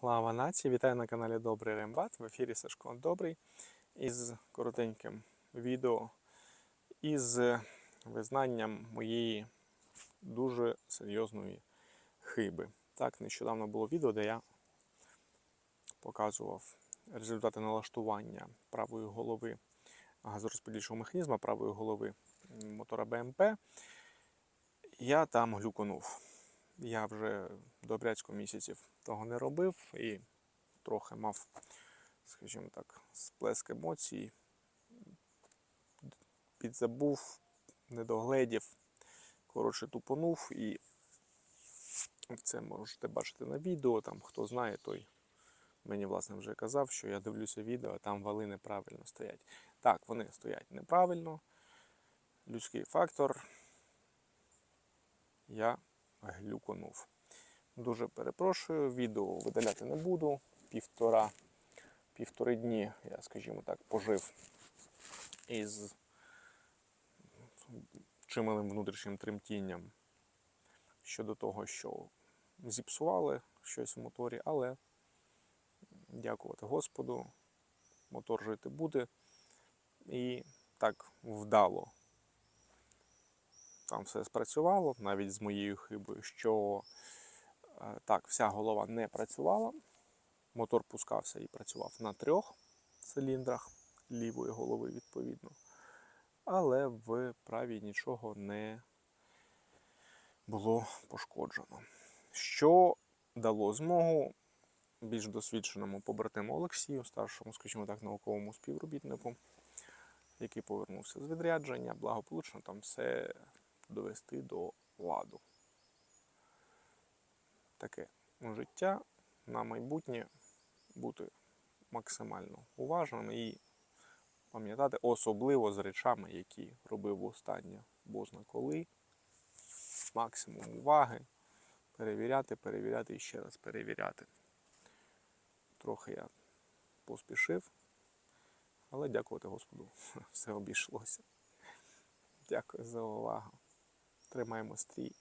Слава нації! Вітаю на каналі Добрий Рембат. В ефірі Сашко Добрий із коротеньким відео із визнанням моєї дуже серйозної хиби. Так, нещодавно було відео, де я показував результати налаштування правої голови газорозподільчого механізму правої голови мотора БМП. Я там глюконув. Я вже добрячко місяців того не робив і трохи мав, скажімо так, сплеск емоцій, підзабув, недогледів, коротше, тупонув і це можете бачити на відео. Там хто знає, той мені власне вже казав, що я дивлюся відео, а там вали неправильно стоять. Так, вони стоять неправильно. Людський фактор. Я глюконув. Дуже перепрошую, відео видаляти не буду. Півтора, півтори дні, я, скажімо так, пожив із чималим внутрішнім тремтінням щодо того, що зіпсували щось в моторі, але дякувати Господу, мотор жити буде. І так вдало там все спрацювало, навіть з моєю хибою, що е, так, вся голова не працювала. Мотор пускався і працював на трьох циліндрах лівої голови, відповідно. Але в правій нічого не було пошкоджено. Що дало змогу більш досвідченому побратиму Олексію, старшому, скажімо так, науковому співробітнику, який повернувся з відрядження, благополучно там все довести до ладу. Таке життя на майбутнє бути максимально уважним і пам'ятати, особливо з речами, які робив востаннє бозна коли. Максимум уваги, перевіряти, перевіряти і ще раз перевіряти. Трохи я поспішив, але дякувати Господу, все обійшлося. Дякую за увагу. Тримаємо стрій